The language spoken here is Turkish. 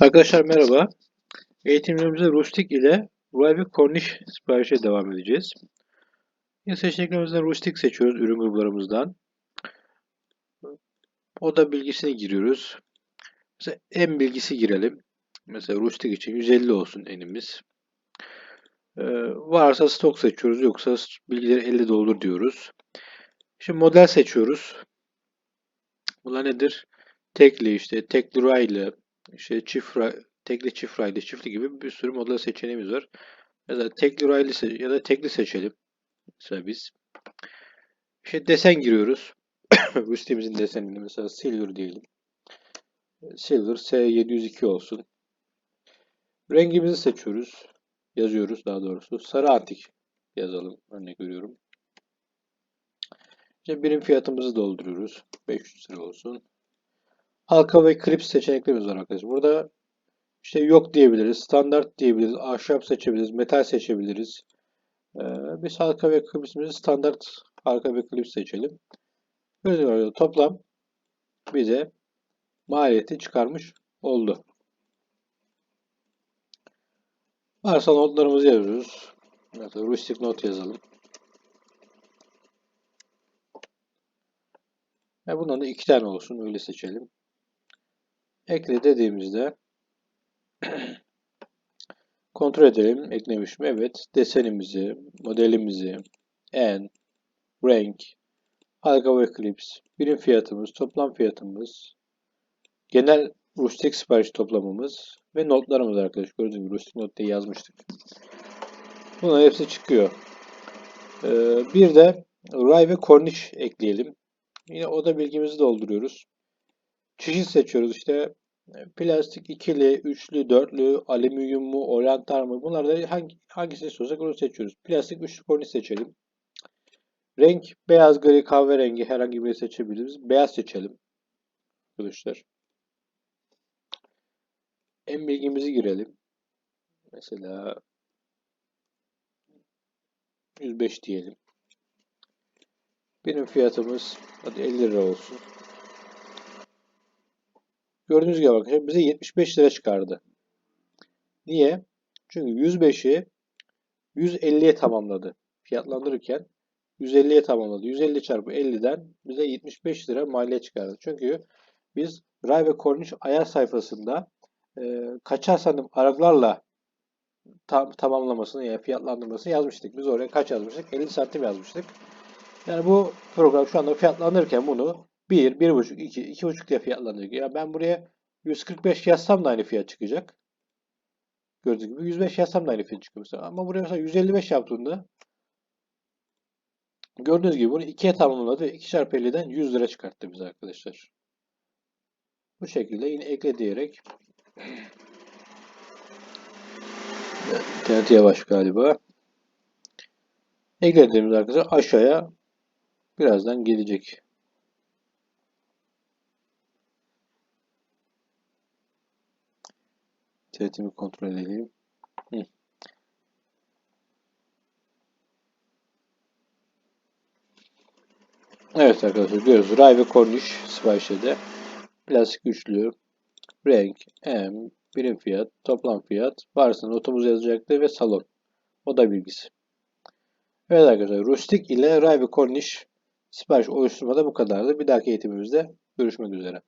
Arkadaşlar merhaba. Eğitimlerimize Rustik ile ve Cornish siparişe devam edeceğiz. Yine seçeneklerimizden Rustik seçiyoruz ürün gruplarımızdan. Oda bilgisini giriyoruz. Mesela en bilgisi girelim. Mesela Rustik için 150 olsun enimiz. Ee, varsa stok seçiyoruz. Yoksa bilgileri 50 doldur diyoruz. Şimdi model seçiyoruz. Bunlar nedir? Tekli işte, tekli raylı, işte çift tekli çift raylı, çiftli gibi bir sürü model seçeneğimiz var. Mesela tekli raylı ya da tekli seçelim. Mesela biz. İşte desen giriyoruz. Bu sitemizin desenini mesela silver diyelim. Silver S702 olsun. Rengimizi seçiyoruz. Yazıyoruz daha doğrusu. Sarı antik yazalım. Örnek veriyorum. İşte birim fiyatımızı dolduruyoruz. 500 lira olsun. Halka ve klips seçeneklerimiz var arkadaşlar. Burada işte yok diyebiliriz, standart diyebiliriz, ahşap seçebiliriz, metal seçebiliriz. Ee, biz halka ve klipsimizi standart halka ve klips seçelim. Gördüğünüz gibi toplam bize maliyeti çıkarmış oldu. Varsa notlarımızı yazıyoruz. Mesela rustik not yazalım. Ve bundan da iki tane olsun. Öyle seçelim. Ekle dediğimizde kontrol edelim. Eklemiş mi? Evet. Desenimizi, modelimizi, en, renk, halka ve klips, birim fiyatımız, toplam fiyatımız, genel rustik sipariş toplamımız ve notlarımız arkadaşlar. Gördüğünüz gibi rustik not diye yazmıştık. Bunların hepsi çıkıyor. Ee, bir de ray ve korniş ekleyelim. Yine oda bilgimizi dolduruyoruz. Çeşit seçiyoruz işte plastik ikili, üçlü, dörtlü, alüminyum mu, oryantal mı bunlarda hangi, hangisini istiyorsak onu seçiyoruz. Plastik üçlü korniş seçelim. Renk beyaz, gri, kahverengi herhangi birini seçebiliriz. Beyaz seçelim. Arkadaşlar. En bilgimizi girelim. Mesela 105 diyelim. Benim fiyatımız hadi 50 lira olsun. Gördüğünüz gibi arkadaşlar bize 75 lira çıkardı. Niye? Çünkü 105'i 150'ye tamamladı. Fiyatlandırırken 150'ye tamamladı. 150 çarpı 50'den bize 75 lira maliyet çıkardı. Çünkü biz Ray ve Cornish ayar sayfasında e, kaçar sandım aralıklarla tam, tamamlamasını yani fiyatlandırmasını yazmıştık. Biz oraya kaç yazmıştık? 50 santim yazmıştık. Yani bu program şu anda fiyatlandırırken bunu 1, 1.5, 2, 2.5 diye fiyatlandırıyor. Ya ben buraya 145 yazsam da aynı fiyat çıkacak. Gördüğünüz gibi 105 yazsam da aynı fiyat çıkıyor mesela. Ama buraya mesela 155 yaptığında gördüğünüz gibi bunu 2'ye tamamladı ve 2 çarpı 50'den 100 lira çıkarttı bize arkadaşlar. Bu şekilde yine ekle diyerek İnternet yavaş galiba. Eklediğimiz arkadaşlar aşağıya birazdan gelecek. İnternetimi kontrol edelim. Hı. Evet arkadaşlar görüyoruz. Ray ve Cornish siparişte plastik üçlü, renk, M, birim fiyat, toplam fiyat, varsa notumuz yazacaktı ve salon. O da bilgisi. Evet arkadaşlar Rustik ile Ray ve Cornish sipariş oluşturmada bu kadardı. Bir dahaki eğitimimizde görüşmek üzere.